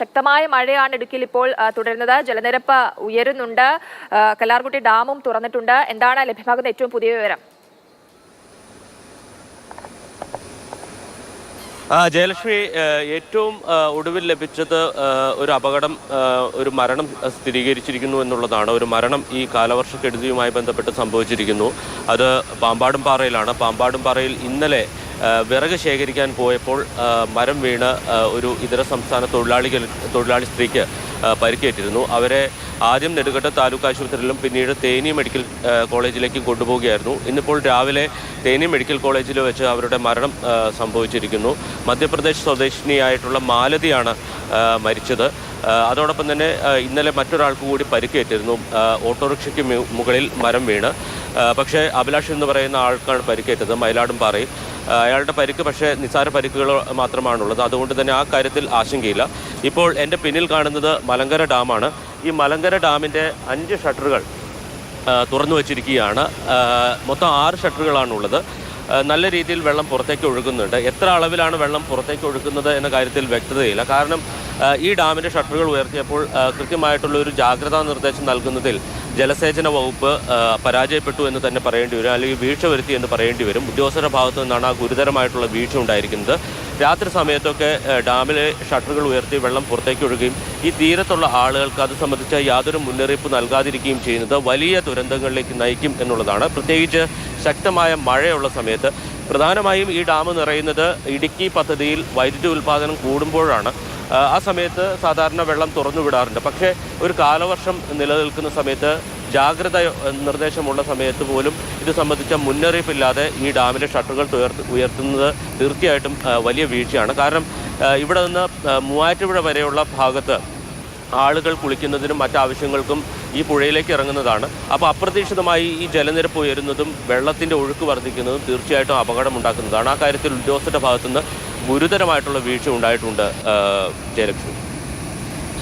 ശക്തമായ മഴയാണ് ഇടുക്കിയിൽ ഇപ്പോൾ തുടരുന്നത്. ജലനിരപ്പ് ഉയരുന്നുണ്ട്. കല്ലാർകുട്ടി ഡാമും തുറന്നിട്ടുണ്ട്. എന്താണ് ലഭ്യമാകുന്ന ഏറ്റവും പുതിയ വിവരം? ആ, ജയലക്ഷ്മി ഏറ്റവും ഒടുവിൽ ലഭിച്ചത് ഒരു അപകടം ഒരു മരണം സ്ഥിരീകരിച്ചിരിക്കുന്നു എന്നുള്ളതാണ്. ഒരു മരണം ഈ കാലവർഷക്കെടുതിയുമായി ബന്ധപ്പെട്ട് സംഭവിച്ചിരിക്കുന്നു. അത് പാമ്പാടും പാറയിലാണ് പാമ്പാടും പാറയിൽ ഇന്നലെ വിറക് ശേഖരിക്കാൻ പോയപ്പോൾ മരം വീണ് ഒരു ഇതര സംസ്ഥാന തൊഴിലാളികൾ തൊഴിലാളി സ്ത്രീക്ക് പരിക്കേറ്റിരുന്നു. അവരെ ആദ്യം നെടുകട്ട താലൂക്ക് ആശുപത്രിയിലും പിന്നീട് തേനി മെഡിക്കൽ കോളേജിലേക്കും കൊണ്ടുപോവുകയായിരുന്നു. ഇന്നിപ്പോൾ രാവിലെ തേനി മെഡിക്കൽ കോളേജിൽ വെച്ച് അവരുടെ മരണം സംഭവിച്ചിരിക്കുന്നു. മധ്യപ്രദേശ് സ്വദേശിനിയായിട്ടുള്ള മാലതിയാണ് മരിച്ചത്. അതോടൊപ്പം തന്നെ ഇന്നലെ മറ്റൊരാൾക്ക് കൂടി പരിക്കേറ്റിരുന്നു. ഓട്ടോറിക്ഷയ്ക്ക് മുകളിൽ മരം വീണ്. പക്ഷേ അഭിലാഷ് എന്ന് പറയുന്ന ആൾക്കാണ് പരിക്കേറ്റത്. മയിലാടും പാറയിൽ ഏഹ്, അയാളുടെ പരിക്ക് പക്ഷേ നിസ്സാര പരിക്കുകൾ മാത്രമാണുള്ളത്. അതുകൊണ്ട് തന്നെ ആ കാര്യത്തിൽ ആശങ്കയില്ല. ഇപ്പോൾ എന്റെ പിന്നിൽ കാണുന്നത് മലങ്കര ഡാമാണ്. ഈ മലങ്കര ഡാമിന്റെ അഞ്ച് ഷട്ടറുകൾ തുറന്നു വച്ചിരിക്കുകയാണ്. മൊത്തം ആറ് ഷട്ടറുകളാണുള്ളത്. നല്ല രീതിയിൽ വെള്ളം പുറത്തേക്ക് ഒഴുകുന്നുണ്ട്. എത്ര അളവിലാണ് വെള്ളം പുറത്തേക്ക് ഒഴുകുന്നത് എന്ന കാര്യത്തിൽ വ്യക്തതയില്ല. കാരണം ഈ ഡാമിന്റെ ഷട്ടറുകൾ ഉയർത്തിയപ്പോൾ കൃത്യമായിട്ടുള്ള ഒരു ജാഗ്രതാ നിർദ്ദേശം നൽകുന്നതിൽ ജലസേചന വകുപ്പ് പരാജയപ്പെട്ടു എന്ന് തന്നെ പറയേണ്ടി വരും അല്ലെങ്കിൽ വീഴ്ച വരുത്തി എന്ന് പറയേണ്ടി വരും. ഉദ്യോഗസ്ഥരുടെ ഭാഗത്തു നിന്നാണ് ആ ഗുരുതരമായിട്ടുള്ള വീഴ്ച ഉണ്ടായിരിക്കുന്നത്. രാത്രി സമയത്തൊക്കെ ഡാമിലെ ഷട്ടറുകൾ ഉയർത്തി വെള്ളം പുറത്തേക്ക് ഒഴുകുകയും ഈ തീരത്തുള്ള ആളുകൾക്ക് അത് സംബന്ധിച്ച യാതൊരു മുന്നറിയിപ്പ് നൽകാതിരിക്കുകയും ചെയ്യുന്നത് വലിയ ദുരന്തങ്ങളിലേക്ക് നയിക്കും എന്നുള്ളതാണ്. പ്രത്യേകിച്ച് ശക്തമായ മഴയുള്ള സമയത്ത് പ്രധാനമായും ഈ ഡാം നിറയുന്നത് ഇടുക്കി പദ്ധതിയിൽ വൈദ്യുതി ഉൽപ്പാദനം കൂടുമ്പോഴാണ്. ആ, സമയത്ത് സാധാരണ വെള്ളം തുറന്നു വിടാറുണ്ട്. പക്ഷേ ഒരു കാലവർഷം നിലനിൽക്കുന്ന സമയത്ത് ജാഗ്രത നിർദ്ദേശമുള്ള സമയത്ത് പോലും ഇത് സംബന്ധിച്ച മുന്നറിയിപ്പില്ലാതെ ഈ ഡാമിലെ ഷട്ടറുകൾ ഉയർത്തുന്നത് തീർച്ചയായിട്ടും വലിയ വീഴ്ചയാണ്. കാരണം ഇവിടെ നിന്ന് മൂവാറ്റുപുഴ വരെയുള്ള ഭാഗത്ത് ആളുകൾ കുളിക്കുന്നതിനും മറ്റാവശ്യങ്ങൾക്കും ഈ പുഴയിലേക്ക് ഇറങ്ങുന്നതാണ്. അപ്പോൾ അപ്രതീക്ഷിതമായി ഈ ജലനിരപ്പ് ഉയരുന്നതും വെള്ളത്തിന്റെ ഒഴുക്ക് വർദ്ധിക്കുന്നതും തീർച്ചയായിട്ടും അപകടമുണ്ടാക്കുന്നതാണ്. ആ കാര്യത്തിൽ ഉദ്യോഗസ്ഥരുടെ ഭാഗത്തുനിന്ന് ഗുരുതരമായിട്ടുള്ള വീഴ്ച ഉണ്ടായിട്ടുണ്ട് ജയലക്ഷ്മി.